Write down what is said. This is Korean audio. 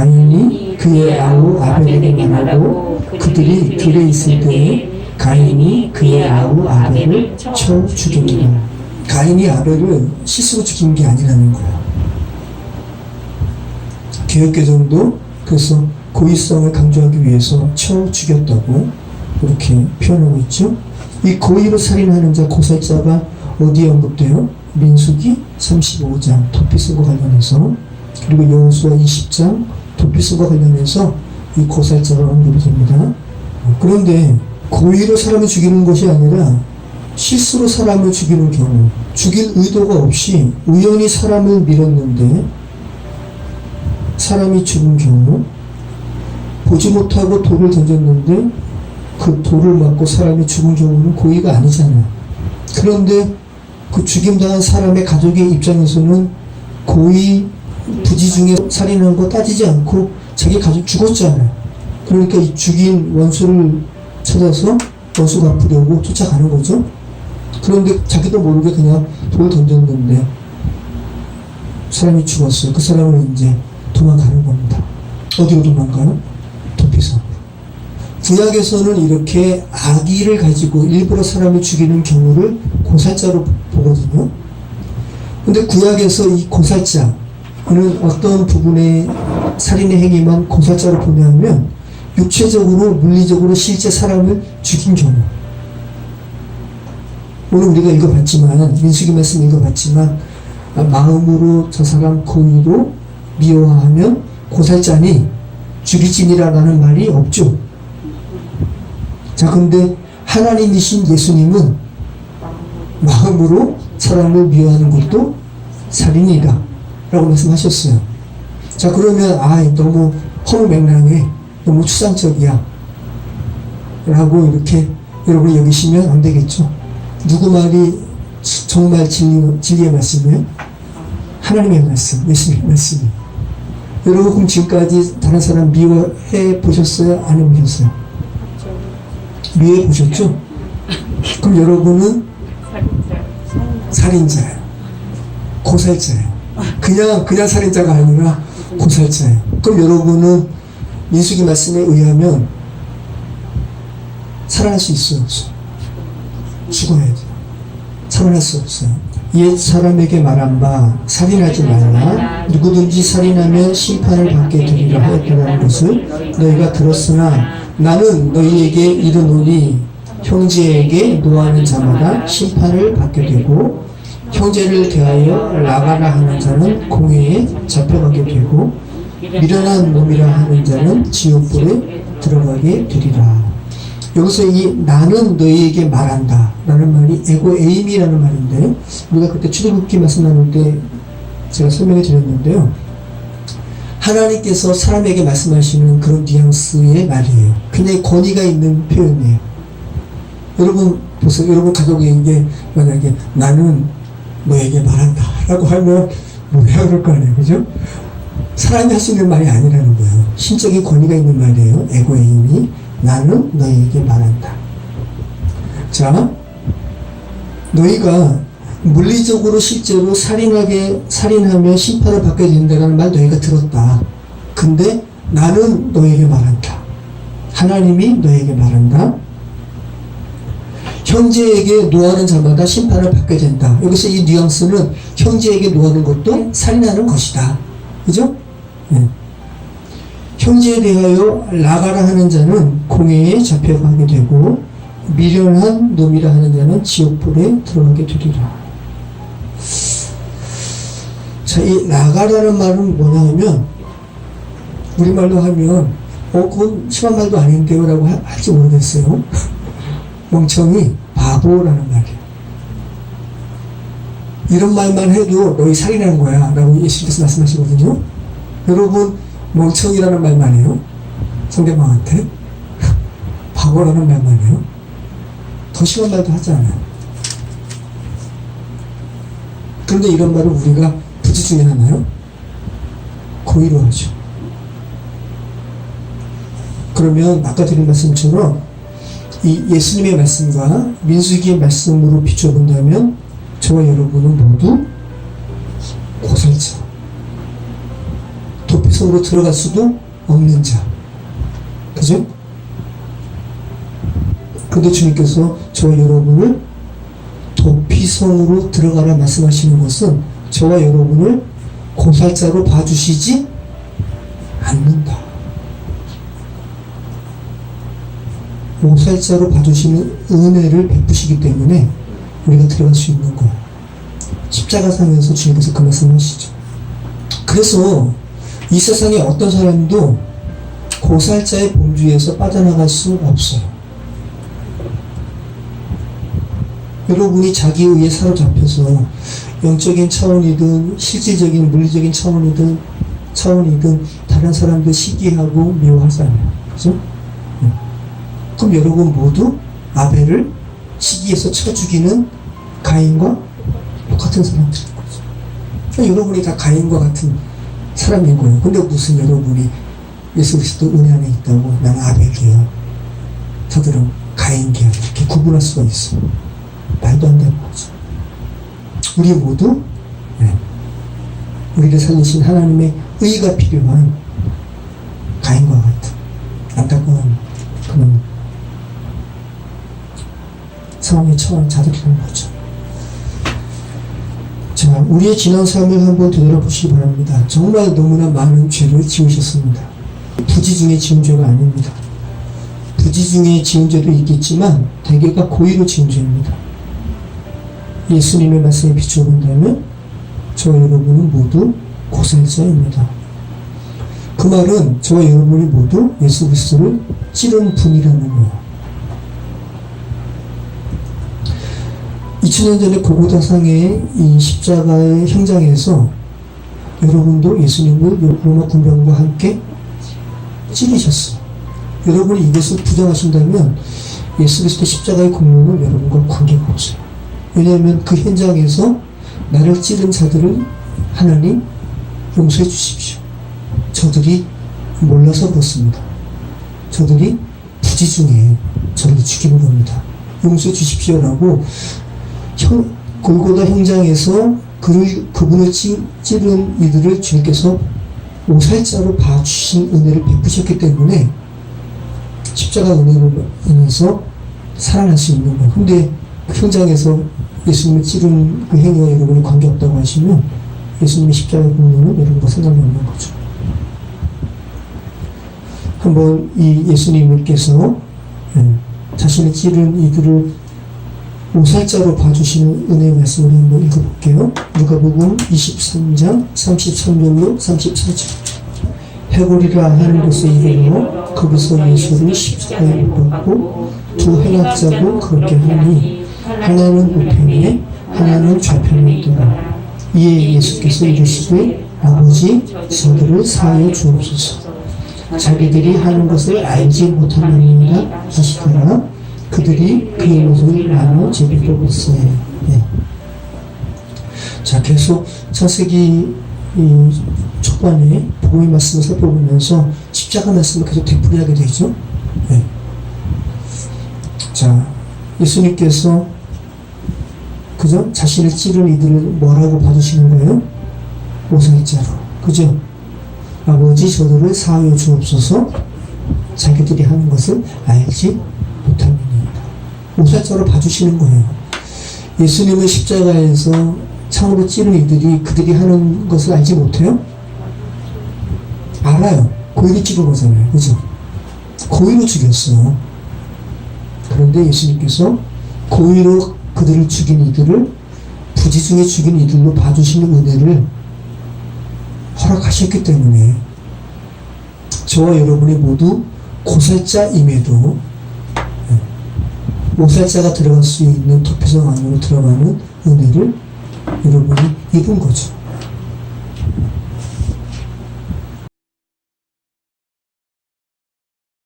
가인이 그의 아우 아벨에게 말하고 그들이 들에 있을 때에 가인이 그의 아우 아벨을 쳐 죽였더라. 가인이 아벨을 스스로 죽인 게 아니라는 거야. 개혁개정도 그래서 고의성을 강조하기 위해서 쳐 죽였다고 이렇게 표현하고 있죠. 이 고의로 살인하는 자 고살자가 어디에 언급돼요? 민수기 35장 도피스과 관련해서 그리고 여호수아 20장 도피스과 관련해서 이 고살자가 언급이 됩니다. 그런데 고의로 사람을 죽이는 것이 아니라 실수로 사람을 죽이는 경우 죽일 의도가 없이 우연히 사람을 밀었는데 사람이 죽은 경우 보지 못하고 돌을 던졌는데 그 돌을 맞고 사람이 죽은 경우는 고의가 아니잖아요. 그런데 그 죽임당한 사람의 가족의 입장에서는 고의 부지 중에 살인한 거 따지지 않고 자기 가족 죽었잖아요. 그러니까 이 죽인 원수를 찾아서 원수 갚으려고 쫓아가는 거죠. 그런데 자기도 모르게 그냥 돌 던졌는데 사람이 죽었어요. 그 사람은 이제 도망가는 겁니다. 어디로 도망가요? 도피성으로. 구약에서는 이렇게 악의를 가지고 일부러 사람을 죽이는 경우를 고살자로 보거든요. 근데 구약에서 이 고살자 는 어떤 부분의 살인의 행위만 고살자로 보냐면 육체적으로 물리적으로 실제 사람을 죽인 경우. 오늘 우리가 읽어봤지만 민수기 말씀 읽어봤지만 아, 마음으로 저 사람 고의로 미워하면 고살자니 죽이지니라는 말이 없죠. 자, 근데 하나님이신 예수님은 마음으로 사람을 미워하는 것도 살인이다. 라고 말씀하셨어요. 자, 그러면, 아, 너무 허무맹랑해. 너무 추상적이야. 라고 이렇게 여러분이 여기시면 안 되겠죠. 누구 말이 정말 진리, 진리의 말씀이에요? 하나님의 말씀, 예수님의 말씀이. 여러분, 그럼 지금까지 다른 사람 미워해 보셨어요? 안 해 보셨어요? 미워해 보셨죠? 그럼 여러분은 살인자예요. 고살자예요. 그냥, 그냥 살인자가 아니라 고살자예요. 그럼 여러분은 민수기 말씀에 의하면 살아날 수 있어요? 없어요? 죽어야 돼요. 살아날 수 없어요. 옛 사람에게 말한 바 살인하지 말라 누구든지 살인하면 심판을 받게 되리라 하였다는 것을 너희가 들었으나 나는 너희에게 이르노니 형제에게 노하는 자마다 심판을 받게 되고 형제를 대하여 나가라 하는 자는 공회에 잡혀가게 되고 미련한 몸이라 하는 자는 지옥불에 들어가게 되리라. 여기서 이 나는 너희에게 말한다 라는 말이 에고 에임이라는 말인데 우리가 그때 출애굽기 말씀 나눌 때 제가 설명해 드렸는데요. 하나님께서 사람에게 말씀하시는 그런 뉘앙스의 말이에요. 굉장히 권위가 있는 표현이에요. 여러분 보세요. 여러분 가족에게 만약에 나는 너에게 말한다 라고 하면 뭐야 그럴 거 아니에요 그죠? 사람이 할 수 있는 말이 아니라는 거예요 신적인 권위가 있는 말이에요 에고 에임이 나는 너희에게 말한다. 자, 너희가 물리적으로 실제로 살인하게 살인하며 심판을 받게 된다는 말 너희가 들었다. 근데 나는 너에게 말한다. 하나님이 너에게 말한다. 형제에게 노하는 자마다 심판을 받게 된다. 여기서 이 뉘앙스는 형제에게 노하는 것도 살인하는 것이다. 그죠? 네. 형제에 대하여 나가라 하는 자는 공회에 잡혀가게 되고 미련한 놈이라 하는 자는 지옥불에 들어가게 되리라. 자, 이 나가라는 말은 뭐냐 하면 우리말로 하면 어, 그건 심한 말도 아닌데요 라고 하- 할지 모르겠어요. 멍청이 바보라는 말이에요. 이런 말만 해도 너희 살인한 거야 라고 예수님께서 말씀하시거든요. 여러분 멍청이라는 말만 해요. 상대방한테. 바보라는 말만 해요. 더 심한 말도 하지 않아요. 그런데 이런 말을 우리가 부지 중에 하나요? 고의로 하죠. 그러면 아까 드린 말씀처럼 이 예수님의 말씀과 민수기의 말씀으로 비춰본다면 저와 여러분은 모두 고살자, 도피 도피성으로 들어갈 수도 없는 자. 그죠? 근데 주님께서 저와 여러분을 도피성으로 들어가라 말씀하시는 것은 저와 여러분을 고살자로 봐주시지 않는다. 고살자로 봐주시는 은혜를 베푸시기 때문에 우리가 들어갈 수 있는 거예요. 십자가상에서 주님께서 그 말씀을 하시죠. 그래서 이 세상에 어떤 사람도 고살자의 범주에서 빠져나갈 수 없어요. 여러분이 자기 의에 사로잡혀서 영적인 차원이든 실질적인 물리적인 차원이든 차원이든 다른 사람들 시기하고 미워하잖아요. 그죠? 네. 그럼 여러분 모두 아벨을 시기에서 쳐 죽이는 가인과 똑같은 사람들인 거죠. 그러니까 여러분이 다 가인과 같은 사람인 거예요. 근데 무슨 여러분이 예수 그리스도 은혜 안에 있다고 나는 아벨이야. 저들은 가인이야. 이렇게 구분할 수가 있어. 말도 안 되는 거죠. 우리 모두 네. 우리를 살리신 하나님의 의가 필요한 가인과 같은 안타까운 그런 상황에 처한 자들이라는 거죠. 자, 우리의 지난 삶을 한번 되돌아보시기 바랍니다. 정말 너무나 많은 죄를 지으셨습니다. 부지 중에 지은 죄가 아닙니다. 부지 중에 지은 죄도 있겠지만 대개가 고의로 지은 죄입니다. 예수님의 말씀에 비춰본다면 저와 여러분은 모두 고살자입니다. 그 말은 저와 여러분이 모두 예수 그리스도를 찌른 분이라는 거예요. 2000년 전에 고고다상의 이 십자가의 현장에서 여러분도 예수님을 로마 군병과 함께 찌르셨어요. 여러분이 이것을 부정하신다면 예수 그리스도 십자가의 공로는 여러분과 관계가 없어요. 왜냐하면 그 현장에서 나를 찌른 자들을 하나님 용서해 주십시오. 저들이 몰라서 그렇습니다. 저들이 부지 중에 저를 죽이는 겁니다. 용서해 주십시오라고 형, 골고다 현장에서 그를, 그분을 찌, 찌른 이들을 주님께서 오살자로 봐주신 은혜를 베푸셨기 때문에 십자가 은혜로 인해서 살아날 수 있는 거예요. 근데 그 현장에서 예수님을 찌른 그 행위와 여러분이 관계없다고 하시면 예수님의 십자가의 공로는 여러분과 상관이 없는 거죠. 한번 이 예수님께서 예, 자신을 찌른 이들을 오살자로 봐주시는 은혜의 말씀을 한번 읽어볼게요. 누가복음 23장 33절로 34절. 해골이라 하는 곳에 이르러 거기서 예수를 십자가에 못 박고 두 행악자도 그렇게 하니 하나는 우편에 하나는 좌편에 있더라. 이에 예수께서 이르시되 아버지 저들을 사하여 주옵소서. 자기들이 하는 것을 알지 못하느니라 하시더라 그들이 그의 모습을 나누어 제비로 봤어요. 네. 자, 계속 차세기 이 초반에 복음의 말씀을 살펴보면서 십자가 말씀을 계속 되풀이하게 되죠. 네. 자, 예수님께서 그죠? 자신을 찌른 이들을 뭐라고 봐주시는 거예요? 오살자로. 그죠? 아버지 저들을 사하여 주옵소서 자기들이 하는 것을 알지. 오살자로 봐주시는 거예요. 예수님은 십자가에서 창으로 찌른 이들이 그들이 하는 것을 알지 못해요? 알아요. 고의로 찌른 거잖아요. 그죠? 고의로 죽였어요. 그런데 예수님께서 고의로 그들을 죽인 이들을 부지 중에 죽인 이들로 봐주시는 은혜를 허락하셨기 때문에 저와 여러분이 모두 고살자임에도 목살자가 들어갈 수 있는 토피성 안으로 들어가는 은혜를 여러분이 입은 거죠.